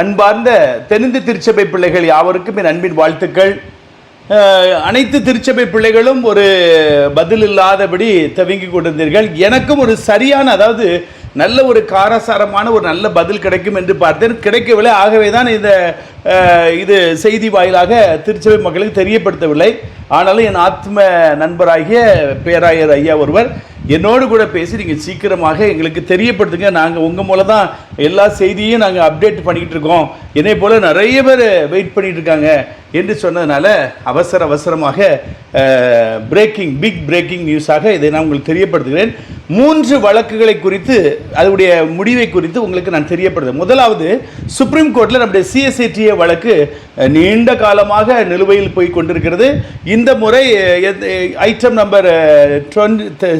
அன்பார்ந்த தென்னிந்து திருச்சபை பிள்ளைகள் யாவருக்கும் என் அன்பின் வாழ்த்துக்கள். அனைத்து திருச்சபை பிள்ளைகளும் ஒரு பதில் இல்லாதபடி தவிங்கி கொண்டிருந்தீர்கள். எனக்கும் ஒரு சரியான அதாவது நல்ல ஒரு காரசாரமான ஒரு நல்ல பதில் கிடைக்கும் என்று பார்த்தேன். கிடைக்கவில்லை. ஆகவே தான் இந்த இது செய்தி வாயிலாக திருச்சபை மக்களுக்கு தெரியப்படுத்தவில்லை. ஆனாலும் என் ஆத்ம நண்பராகிய பேராயர் ஐயா ஒருவர் என்னோடு கூட பேசி நீங்கள் சீக்கிரமாக எங்களுக்கு தெரியப்படுத்துங்க. நாங்கள் உங்கள் மூலம் தான் எல்லா செய்தியும் நாங்கள் அப்டேட் பண்ணிக்கிட்டு இருக்கோம். என்னை போல் நிறைய பேர் வெயிட் பண்ணிகிட்டு இருக்காங்க என்று சொன்னதுனால அவசர அவசரமாக பிரேக்கிங் பிக் பிரேக்கிங் நியூஸாக இதை நான் உங்களுக்கு தெரியப்படுத்துகிறேன். மூன்று வழக்குகளை குறித்து அதனுடைய முடிவை குறித்து உங்களுக்கு நான் தெரியப்படுத்துகிறேன் முதலாவது சுப்ரீம் கோர்ட்டில் நம்முடைய சிஎஸ்ஐடிஏ வழக்கு நீண்ட காலமாக நிலுவையில் போய் கொண்டிருக்கிறது. இந்த முறை item number twenty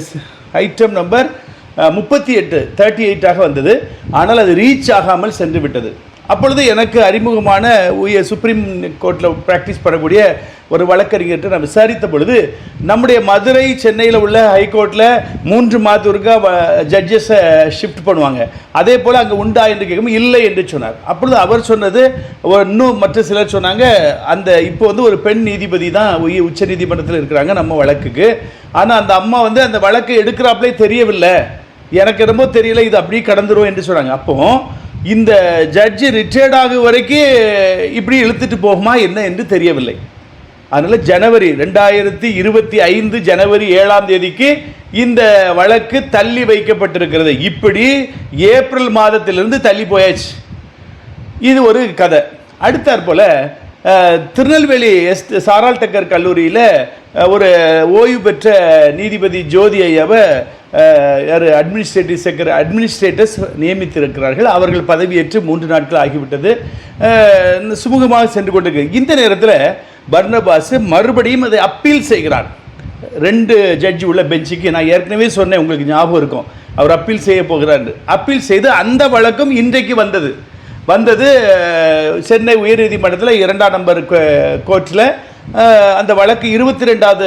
item number uh, முப்பத்தி எட்டு தேர்ட்டி எயிட்டாக வந்தது. ஆனால் அது ரீச் ஆகாமல் சென்று விட்டது. அப்பொழுது எனக்கு அறிமுகமான உய சுப்ரீம் கோர்ட்டில் ப்ராக்டிஸ் பண்ணக்கூடிய ஒரு வழக்கறிஞர்கிட்ட நான் விசாரித்த பொழுது நம்முடைய மதுரை சென்னையில் உள்ள ஹைகோர்ட்டில் மூன்று மாதத்திற்கா ஜட்ஜஸை ஷிஃப்ட் பண்ணுவாங்க. அதே போல் அங்கே உண்டா என்று கேட்கும் இல்லை என்று சொன்னார். அப்பொழுது அவர் சொன்னது இன்னும் மற்ற சிலர் சொன்னாங்க அந்த இப்போ வந்து ஒரு பெண் நீதிபதி தான் உச்ச நீதிமன்றத்தில் இருக்கிறாங்க நம்ம வழக்குக்கு. ஆனால் அந்த அம்மா வந்து அந்த வழக்கு எடுக்கிறாப்லே தெரியவில்லை. எனக்கு என்னமோ தெரியல இது அப்படியே கடந்துரும் என்று சொன்னாங்க. அப்போது இந்த ஜட்ஜு ரிட்டையர்ட் ஆகும் வரைக்கும் இப்படி இழுத்துட்டு போகுமா என்ன என்று தெரியவில்லை. அதனால் ஜனவரி ரெண்டாயிரத்தி இருபத்தி ஐந்து ஜனவரி ஏழாம் தேதிக்கு இந்த வழக்கு தள்ளி வைக்கப்பட்டிருக்கிறது. இப்படி ஏப்ரல் மாதத்திலிருந்து தள்ளி போயாச்சு. இது ஒரு கதை. அடுத்தாற் போல் திருநெல்வேலி எஸ் சாரால் டக்கர் கல்லூரியில் ஒரு ஓய்வு பெற்ற நீதிபதி ஜோதி ஐயாவை யார் அட்மினிஸ்ட்ரேட்டிவ் செக்ரட்டரி அட்மினிஸ்ட்ரேட்டர்ஸ் நியமித்திருக்கிறார்கள். அவர்கள் பதவியேற்று மூன்று நாட்கள் ஆகிவிட்டது. சுமூகமாக சென்று கொண்டிருக்கு இந்த நேரத்தில் பர்னபாஸ் மறுபடியும் அதை அப்பீல் செய்கிறார். ரெண்டு ஜட்ஜி உள்ள பெஞ்சுக்கு நான் ஏற்கனவே சொன்னேன் உங்களுக்கு ஞாபகம் இருக்கும். அவர் அப்பீல் செய்ய போகிறார் அப்பீல் செய்து அந்த வழக்கும் இன்றைக்கு வந்தது. வந்தது சென்னை உயர்நீதிமன்றத்தில் இரண்டாம் நம்பர் கோர்ட்டில் அந்த வழக்கு இருபத்தி ரெண்டாவது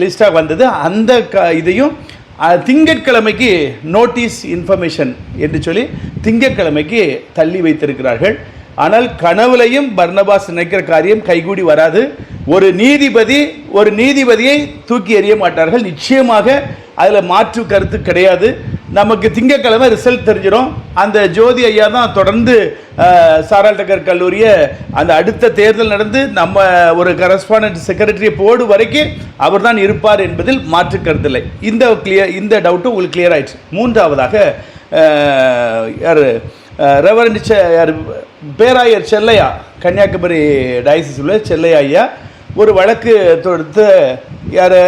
லிஸ்டாக வந்தது. அந்த க இதையும் திங்கட்கிழமைக்கு நோட்டீஸ் இன்ஃபர்மேஷன் என்று சொல்லி திங்கட்கிழமைக்கு தள்ளி வைத்திருக்கிறார்கள். ஆனால் கனவுலையும் பர்ணபாஸ் நினைக்கிற காரியம் கைகூடி வராது. ஒரு நீதிபதி ஒரு நீதிபதியை தூக்கி எறிய மாட்டார்கள். நிச்சயமாக அதில் மாற்று கருத்து கிடையாது. நமக்கு திங்கட்கிழமை ரிசல்ட் தெரிஞ்சிடும். அந்த ஜோதி ஐயா தான் தொடர்ந்து சாரால் டக்கர் கல்லூரியை அந்த அடுத்த தேர்தல் நடந்து நம்ம ஒரு கரஸ்பாண்டன்ட் செக்ரட்டரியை போடு வரைக்கும் அவர் தான் இருப்பார் என்பதில் மாற்று கருத்தில்லை. இந்த கிளியர் இந்த டவுட்டும் உங்களுக்கு கிளியர் ஆயிடுச்சு. மூன்றாவதாக யார் ரெவரண்ட் செ யார் பேராயர் செல்லையா கன்னியாகுமரி டயசிஸ் உள்ள செல்லையா ஐயா ஒரு வழக்கு தொடுத்து யார்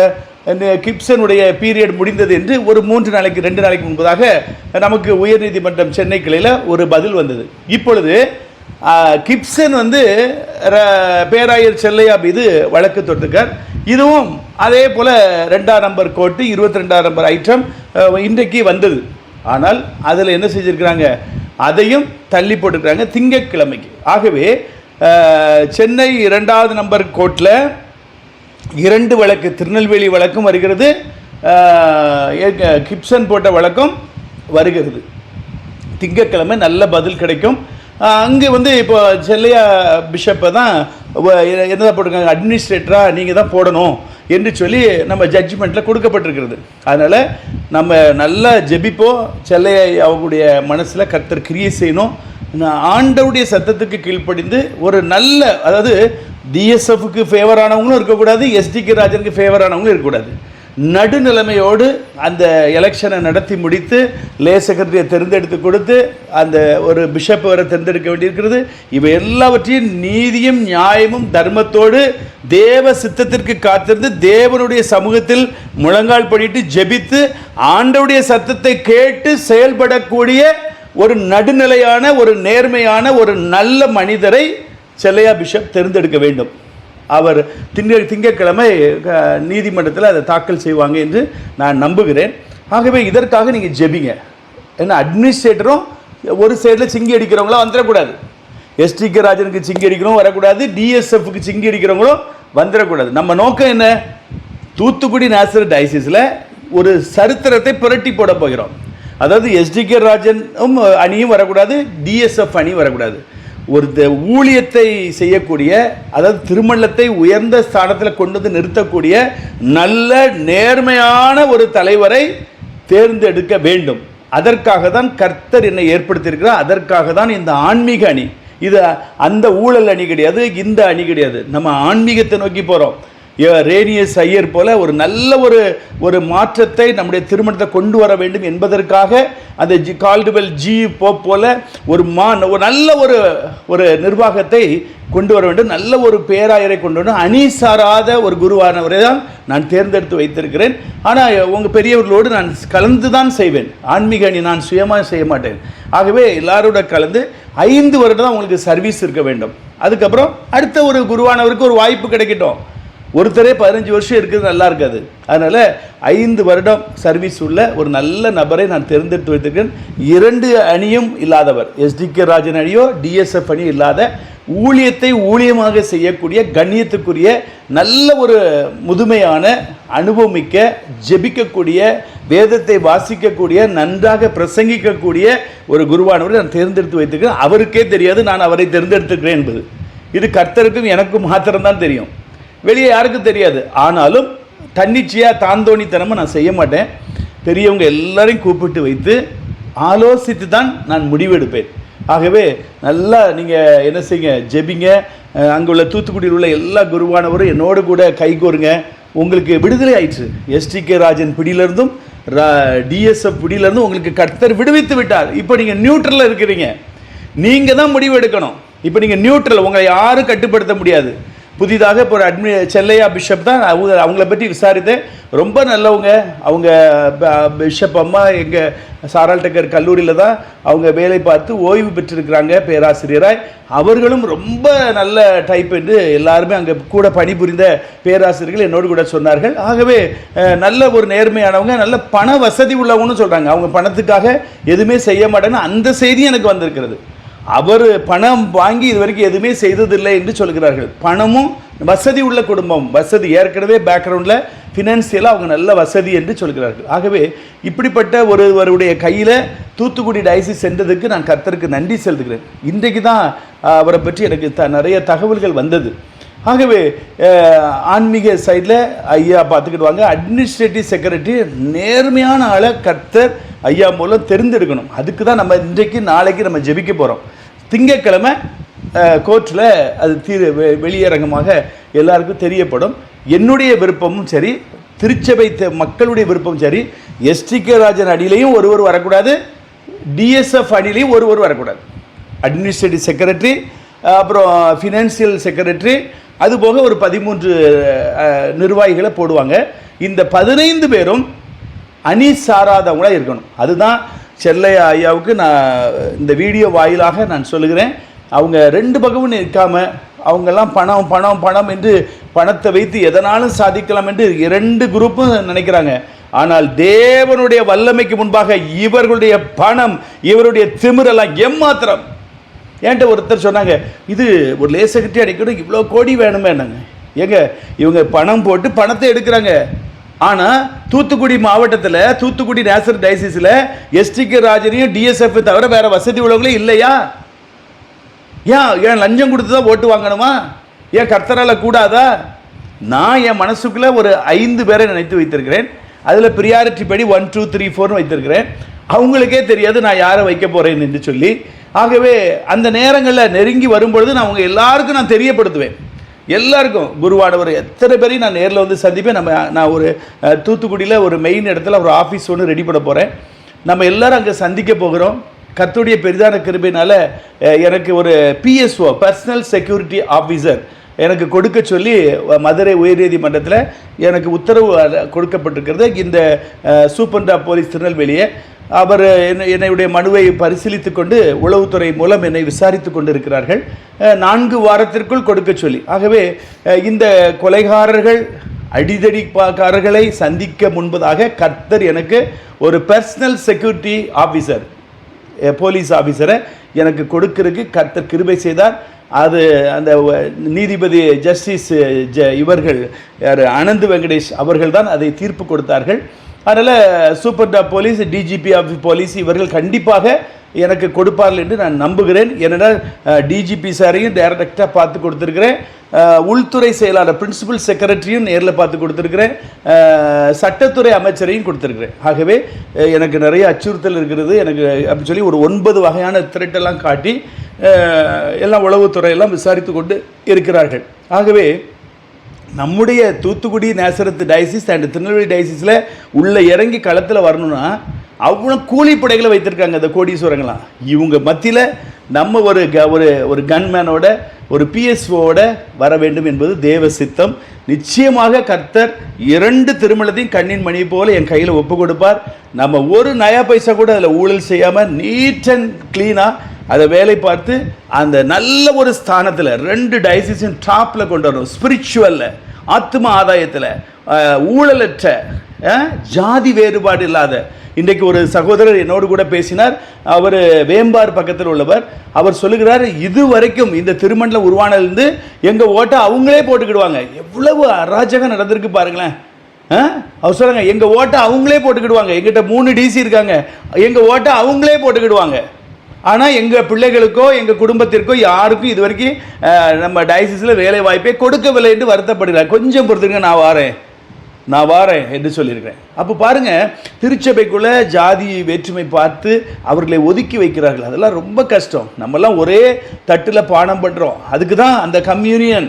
கிப்சனுடைய பீரியட் முடிந்தது என்று ஒரு மூன்று நாளைக்கு ரெண்டு நாளைக்கு முன்பதாக நமக்கு உயர்நீதிமன்றம் சென்னை கிளையில் ஒரு பதில் வந்தது. இப்பொழுது கிப்சன் வந்து ர- பேராயர் செல்லையா மீது வழக்கு தொட்டுக்கார் இதுவும் அதே போல் ரெண்டாம் நம்பர் கோர்ட்டு இருபத்தி ரெண்டாம் நம்பர் ஐட்டம் இன்றைக்கு வந்தது. ஆனால் அதில் என்ன செஞ்சுருக்கிறாங்க? அதையும் தள்ளி போட்டுக்கிறாங்க திங்கட்கிழமைக்கு. ஆகவே சென்னை இரண்டாவது நம்பர் கோர்ட்டில் இரண்டு வழக்கு திருநெல்வேலி வழக்கும் வருகிறது கிப்சன் போட்ட வழக்கும் வருகிறது. திங்கக்கிழமை நல்ல பதில் கிடைக்கும். அங்கே வந்து இப்போ செல்லையா பிஷப்பை தான் என்னதான் என்ன போட்டிருக்காங்க அட்மினிஸ்ட்ரேட்டராக நீங்கள் தான் போடணும் என்று சொல்லி நம்ம ஜட்ஜ்மெண்ட்டில் கொடுக்கப்பட்டிருக்கிறது. அதனால் நம்ம நல்லா ஜெபிப்போம். செல்லையா அவங்களுடைய மனசில் கர்த்தர் கிரியை செய்யணும். ஆண்டவுடைய சத்தத்துக்கு கீழ்ப்படிந்து ஒரு நல்ல அதாவது டிஎஸ்எஃப்க்கு ஃபேவரானவங்களும் இருக்கக்கூடாது எஸ்டிகே ராஜனுக்கு ஃபேவரானவங்களும் இருக்கக்கூடாது. நடுநிலைமையோடு அந்த எலெக்ஷனை நடத்தி முடித்து லே செக்ரட்டரியை தேர்ந்தெடுத்து கொடுத்து அந்த ஒரு பிஷப் வரை தேர்ந்தெடுக்க வேண்டியிருக்கிறது. இவை எல்லாவற்றையும் நீதியும் நியாயமும் தர்மத்தோடு தேவ சித்தத்திற்கு காத்திருந்து தேவனுடைய சமூகத்தில் முழங்கால் பண்ணிட்டு ஜெபித்து ஆண்டவுடைய சத்தத்தை கேட்டு செயல்படக்கூடிய ஒரு நடுநிலையான ஒரு நேர்மையான ஒரு நல்ல மனிதரை செல்லையா பிஷப் தேர்ந்தெடுக்க வேண்டும். அவர் திங்க திங்கட்கிழமை நீதிமன்றத்தில் அதை தாக்கல் செய்வாங்க என்று நான் நம்புகிறேன். ஆகவே இதற்காக நீங்கள் ஜெபிங்க. ஏன்னா அட்மினிஸ்ட்ரேட்டரும் ஒரு சைடில் சிங்கி அடிக்கிறவங்களாம் வந்துடக்கூடாது எஸ்டிகே ராஜனுக்கு சிங்கி அடிக்கிறவங்க வரக்கூடாது. டிஎஸ்எஃப்க்கு சிங்கி அடிக்கிறவங்களும் வந்துடக்கூடாது நம்ம நோக்கம் என்ன? தூத்துக்குடி நேசர் டைசிஸில் ஒரு சரித்திரத்தை புரட்டி போட போகிறோம். அதாவது எஸ்டிகே ராஜனும் அணியும் வரக்கூடாது டிஎஸ்எஃப் அணியும் வரக்கூடாது. ஒரு த- ஊழியத்தை செய்யக்கூடிய அதாவது திருமணத்தை உயர்ந்த ஸ்தானத்தில் கொண்டு வந்து நிறுத்தக்கூடிய நல்ல நேர்மையான ஒரு தலைவரை தேர்ந்தெடுக்க வேண்டும். அதற்காக தான் கர்த்தர் என்னை ஏற்படுத்தியிருக்கிறார். அதற்காக தான் இந்த ஆன்மீக அணி இது அந்த ஊழல் அணி கிடையாது இந்த அணி கிடையாது. நம்ம ஆன்மீகத்தை நோக்கி போகிறோம் ரேனியஸ் ஐயர் போல ஒரு நல்ல ஒரு ஒரு மாற்றத்தை நம்முடைய திருமணத்தை கொண்டு வர வேண்டும் என்பதற்காக அந்த ஜி கால்டுவெல் ஜி போப் போல ஒரு மா ஒரு நல்ல ஒரு ஒரு நிர்வாகத்தை கொண்டு வர வேண்டும். நல்ல ஒரு பேராயரை கொண்டு வரணும். அணி சாராத ஒரு குருவானவரை தான் நான் தேர்ந்தெடுத்து வைத்திருக்கிறேன். ஆனால் உங்கள் பெரியவர்களோடு நான் கலந்து தான் செய்வேன். ஆன்மீக அணி நான் சுயமாக செய்ய மாட்டேன். ஆகவே எல்லாரோட கலந்து ஐந்து வருடம் தான் உங்களுக்கு சர்வீஸ் இருக்க வேண்டும். அதுக்கப்புறம் அடுத்த ஒரு குருவானவருக்கு ஒரு வாய்ப்பு கிடைக்கட்டும். ஒருத்தரே பதினஞ்சு வருஷம் இருக்கிறது நல்லா இருக்காது. அதனால் ஐந்து வருடம் சர்வீஸ் உள்ள ஒரு நல்ல நபரை நான் தேர்ந்தெடுத்து வைத்திருக்கேன். இரண்டு அணியும் இல்லாதவர். எஸ்டிகே ராஜன் அணியோ டிஎஸ்எஃப் அணியோ இல்லாத ஊழியத்தை ஊழியமாக செய்யக்கூடிய கண்ணியத்துக்குரிய நல்ல ஒரு முதுமையான அனுபவமிக்க ஜெபிக்கக்கூடிய வேதத்தை வாசிக்கக்கூடிய நன்றாக பிரசங்கிக்கக்கூடிய ஒரு குருவானவரை நான் தேர்ந்தெடுத்து வைத்திருக்கிறேன் அவருக்கே தெரியாது நான் அவரை தேர்ந்தெடுத்துக்கிறேன் என்பது. இது கர்த்தருக்கும் எனக்கும் மாத்திரம்தான் தெரியும். வெளியே யாருக்கும் தெரியாது. ஆனாலும் தன்னிச்சையாக தாந்தோணித்தனமாக நான் செய்ய மாட்டேன். பெரியவங்க எல்லாரையும் கூப்பிட்டு வைத்து ஆலோசித்து தான் நான் முடிவெடுப்பேன். ஆகவே நல்லா நீங்கள் என்ன செய்யுங்க ஜெபிங்க. அங்கே உள்ள தூத்துக்குடியில் உள்ள எல்லா குருவானவரும் என்னோடு கூட கைகோருங்க உங்களுக்கு விடுதலை ஆயிற்று. எஸ்டிகே ராஜன் பிடியிலிருந்தும் டிஎஸ்எஃப் பிடியிலிருந்தும் உங்களுக்கு கர்த்தர் விடுவித்து விட்டார். இப்போ நீங்கள் நியூட்ரலில் இருக்கிறீங்க. நீங்கள் தான் முடிவு எடுக்கணும். இப்போ நீங்கள் நியூட்ரல் உங்களை யாரும் கட்டுப்படுத்த முடியாது. புதிதாக இப்போ ஒரு அட்மி செல்லையா பிஷப் தான் அவங்க அவங்கள பற்றி விசாரித்தேன். ரொம்ப நல்லவங்க. அவங்க பிஷப் அம்மா எங்கள் சாரால் டக்கர் கல்லூரியில் தான் அவங்க வேலை பார்த்து ஓய்வு பெற்றிருக்கிறாங்க பேராசிரியராய். அவர்களும் ரொம்ப நல்ல டைப் என்று எல்லாருமே அங்கே கூட பணிபுரிந்த பேராசிரியர்கள் என்னோடு கூட சொன்னார்கள். ஆகவே நல்ல ஒரு நேர்மையானவங்க நல்ல பண வசதி உள்ளவங்கன்னு சொல்கிறாங்க அவங்க பணத்துக்காக எதுவுமே செய்ய மாட்டேன்னு அந்த செய்தி எனக்கு வந்திருக்கிறது. அவர் பணம் வாங்கி இது வரைக்கும் எதுவுமே செய்ததில்லை என்று சொல்கிறார்கள். பணமும் வசதி உள்ள குடும்பம். வசதி ஏற்கனவே பேக்ரவுண்டில் ஃபினான்சியலாக அவங்க நல்ல வசதி என்று சொல்கிறார்கள். ஆகவே இப்படிப்பட்ட ஒருவருடைய கையில் தூத்துக்குடி டயசி சென்றதுக்கு நான் கர்த்தருக்கு நன்றி செலுத்துகிறேன். இன்றைக்கு தான் அவரை பற்றி எனக்கு த நிறைய தகவல்கள் வந்தது. ஆகவே ஆன்மீக சைடில் ஐயா பார்த்துக்கிட்டு வாங்க அட்மினிஸ்ட்ரேட்டிவ் செக்ரட்டரி நேர்மையான ஆளை கர்த்தர் ஐயா மூலம் தெரிந்தெடுக்கணும். அதுக்கு தான் நம்ம இன்றைக்கு நாளைக்கு நம்ம ஜெபிக்க போகிறோம் திங்கக்கிழமை கோர்ட்டில் அது தீர் வெ- வெளியரங்கமாக எல்லாருக்கும் தெரியப்படும். என்னுடைய விருப்பமும் சரி திருச்சபை மக்களுடைய விருப்பமும் சரி எஸ்டிகே ராஜன் அடியிலையும் ஒருவர் வரக்கூடாது டிஎஸ்எஃப் அணிலையும் ஒருவர் வரக்கூடாது. அட்மினிஸ்ட்ரேட்டிவ் செக்ரட்டரி அப்புறம் ஃபினான்சியல் செக்ரட்டரி அதுபோக ஒரு பதிமூன்று நிர்வாகிகளை போடுவாங்க. இந்த பதினைந்து பேரும் அணி சாராதவங்களாக இருக்கணும். அதுதான் செல்லையா ஐயாவுக்கு நான் இந்த வீடியோ வாயிலாக நான் சொல்லுகிறேன். அவங்க ரெண்டு பக்கமும் நிற்காமல் அவங்கெல்லாம் பணம் பணம் பணம் என்று பணத்தை வைத்து எதனாலும் சாதிக்கலாம் என்று இரண்டு குரூப்பும் நினைக்கிறாங்க. ஆனால் தேவனுடைய வல்லமைக்கு முன்பாக இவர்களுடைய பணம் இவருடைய திமிரெல்லாம் எம்மாத்திரம். ஏன்ட்ட ஒருத்தர் சொன்னாங்க இது ஒரு லேசகட்டி அடிக்கணும் இவ்வளோ கோடி வேணுமேனாங்க ஏங்க இவங்க பணம் போட்டு பணத்தை எடுக்கிறாங்க. ஆனால் தூத்துக்குடி மாவட்டத்தில் தூத்துக்குடி நேசர் டைசிஸில் எஸ்டிகே ராஜனையும் டிஎஸ்எஃப் தவிர வேறு வசதி உள்ளவங்களே இல்லையா? ஏன் ஏன் லஞ்சம் கொடுத்து தான் ஓட்டு வாங்கணுமா? ஏன் கர்த்தரால் கூடாதா? நான் என் மனசுக்குள்ளே ஒரு ஐந்து பேரை நினைத்து வைத்திருக்கிறேன். அதில் ப்ரியாரிட்டி படி ஒன் டூ த்ரீ ஃபோர்னு வைத்திருக்கிறேன். அவங்களுக்கே தெரியாது நான் யாரை வைக்க போகிறேன்னு சொல்லி. ஆகவே அந்த நேரங்களில் நெருங்கி வரும்பொழுது நான் அவங்க எல்லாருக்கும் நான் தெரியப்படுத்துவேன். எல்லாருக்கும் குருவானவர் எத்தனை பேரையும் நான் நேரில் வந்து சந்திப்பேன். நம்ம நான் ஒரு தூத்துக்குடியில் ஒரு மெயின் இடத்துல ஒரு ஆஃபீஸ் ஒன்று ரெடி பண்ண போகிறேன் நம்ம எல்லோரும் அங்கே சந்திக்க போகிறோம். கத்துடைய பெரிதான கிருபையினால எனக்கு ஒரு பிஎஸ்ஓ பர்சனல் செக்யூரிட்டி ஆஃபீஸர் எனக்கு கொடுக்க சொல்லி மதுரை உயர்நீதிமன்றத்தில் எனக்கு உத்தரவு கொடுக்கப்பட்டிருக்கிறது. இந்த சூப்பண்டா போலீஸ் திருநெல்வேலியை. அவர் என்னை- என்னுடைய மனுவை பரிசீலித்து கொண்டு உளவுத்துறை மூலம் என்னை விசாரித்து கொண்டு இருக்கிறார்கள் நான்கு வாரத்திற்குள் கொடுக்க சொல்லி. ஆகவே இந்த கொலைகாரர்கள் அடிதடிக்காரர்களை சந்திக்க முன்பதாக கர்த்தர் எனக்கு ஒரு பர்சனல் செக்யூரிட்டி ஆஃபீஸர் போலீஸ் ஆஃபீஸரை எனக்கு கொடுக்கறதுக்கு கர்த்தர் கிருபை செய்தார். அது அந்த நீதிபதி ஜஸ்டிஸ் ஜ இவர்கள் யார் அனந்த் வெங்கடேஷ் அவர்கள் தான் அதை தீர்ப்பு கொடுத்தார்கள். அதனால் super top police DGP of police இவர்கள் கண்டிப்பாக எனக்கு கொடுப்பார்கள் என்று நான் நம்புகிறேன். ஏனென்றால் டிஜிபி சாரையும் டைரக்டாக பார்த்து கொடுத்துருக்கிறேன். உள்துறை செயலாளர் பிரின்சிபல் செக்ரட்டரியும் நேரில் பார்த்து கொடுத்துருக்கிறேன். சட்டத்துறை அமைச்சரையும் கொடுத்துருக்கிறேன். ஆகவே எனக்கு நிறைய அச்சுறுத்தல் இருக்கிறது. எனக்கு அப்படின்னு சொல்லி ஒரு ஒன்பது வகையான திரட்டெல்லாம் காட்டி எல்லாம் உளவுத்துறை எல்லாம் விசாரித்து கொண்டு இருக்கிறார்கள். ஆகவே நம்முடைய Thoothukudi Nazareth diocese and Tirunelveli டைசிஸில் உள்ள இறங்கி களத்தில் வரணும்னா அவ்வளோ கூலிப்படைகளை வைத்திருக்காங்க இந்த கோடீஸ்வரங்களாம் இவங்க மத்தியில் நம்ம ஒரு க ஒரு ஒரு கன்மேனோட ஒரு பிஎஸ்ஓவோட வர வேண்டும் என்பது தேவ சித்தம். நிச்சயமாக கர்த்தர் இரண்டு திருமணத்தையும் கண்ணின் மணி போல என் கையில் ஒப்பு கொடுப்பார். நம்ம ஒரு நயா பைசா கூட அதில் ஊழல் செய்யாமல் நீட் அண்ட் க்ளீனாக அதை வேலை பார்த்து அந்த நல்ல ஒரு ஸ்தானத்தில் ரெண்டு டயசிஸும் டாப்பில் கொண்டு வரணும். ஸ்பிரிச்சுவலில் ஆத்ம ஆதாயத்தில் ஊழலற்ற ஜாதி வேறுபாடு இல்லாத. இன்றைக்கு ஒரு சகோதரர் என்னோடு கூட பேசினார். அவர் வேம்பார் பக்கத்தில் உள்ளவர். அவர் சொல்லுகிறார் இது வரைக்கும் இந்த திருமணத்தில் உருவானதுலேருந்து எங்கள் ஓட்டை அவங்களே போட்டுக்கிடுவாங்க. எவ்வளவு அராஜகம் நடந்திருக்கு பாருங்களேன். ஆ? அவர் சொல்லுங்க எங்கள் ஓட்டை அவங்களே போட்டுக்கிடுவாங்க. எங்கிட்ட மூணு டிசி இருக்காங்க. எங்கள் ஓட்டை அவங்களே போட்டுக்கிடுவாங்க. ஆனால் எங்கள் பிள்ளைகளுக்கோ எங்கள் குடும்பத்திற்கோ யாருக்கும் இது வரைக்கும் நம்ம டயசிஸில் வேலை வாய்ப்பே கொடுக்கவில்லை என்று வருத்தப்படுகிறார். கொஞ்சம் பொறுத்துருங்க நான் வாரேன். நான் வாரேன் என்று சொல்லியிருக்கிறேன். அப்போ பாருங்கள் திருச்சபைக்குள்ளே ஜாதி வேற்றுமை பார்த்து அவர்களை ஒதுக்கி வைக்கிறார்கள். அதெல்லாம் ரொம்ப கஷ்டம். நம்மெல்லாம் ஒரே தட்டில் பானம் பண்ணுறோம் அதுக்கு தான் அந்த கம்யூனியன்.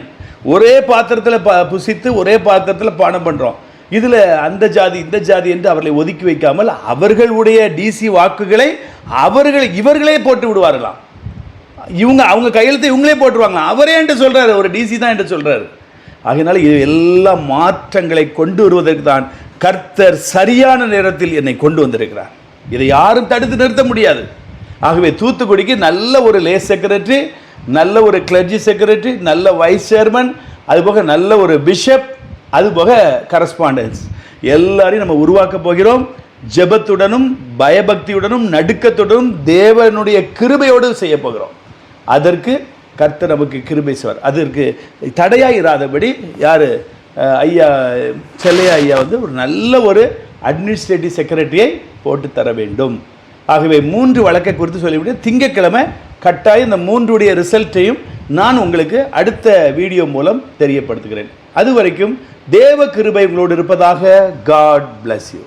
ஒரே பாத்திரத்தில் ப புசித்து ஒரே பாத்திரத்தில் பானம் பண்ணுறோம் இதில் அந்த ஜாதி இந்த ஜாதி என்று அவர்களை ஒதுக்கி வைக்காமல் அவர்களுடைய டிசி வாக்குகளை அவர்கள் இவர்களே போட்டு விடுவார்களாம். இவங்க அவங்க கையெழுத்தை இவங்களே போட்டுருவாங்களாம். அவரே என்று சொல்கிறாரு ஒரு டிசி தான் என்று சொல்கிறாரு ஆகையினால இது எல்லா மாற்றங்களை கொண்டு வருவதற்கு தான் கர்த்தர் சரியான நேரத்தில் என்னை கொண்டு வந்திருக்கிறார். இதை யாரும் தடுத்து நிறுத்த முடியாது. ஆகவே தூத்துக்குடிக்கு நல்ல ஒரு லே செக்ரட்டரி நல்ல ஒரு கிளர்ஜி செக்ரட்டரி நல்ல வைஸ் சேர்மன் அதுபோக நல்ல ஒரு பிஷப் அதுபோக கரஸ்பாண்டன்ஸ் எல்லாரையும் நம்ம உருவாக்க போகிறோம். ஜெபத்துடனும் பயபக்தியுடனும் நடுக்கத்துடனும் தேவனுடைய கிருபையோடு செய்ய போகிறோம். அதற்கு கர்த்தர் நமக்கு கிருபை செய்வார். அதற்கு தடையாக இராதபடி யார்? ஐயா செல்லையா ஐயா வந்து ஒரு நல்ல ஒரு அட்மினிஸ்ட்ரேட்டிவ் செக்ரட்டரியை போட்டு தர வேண்டும். ஆகவே மூன்று வழக்கை குறித்து சொல்லிவிட்டு திங்கக்கிழமை கட்டாயம் இந்த மூன்றுடைய ரிசல்ட்டையும் நான் உங்களுக்கு அடுத்த வீடியோ மூலம் தெரியப்படுத்துகிறேன். அது வரைக்கும் தேவ கிருபை உங்களோடு இருப்பதாக காட் பிளஸ் யூ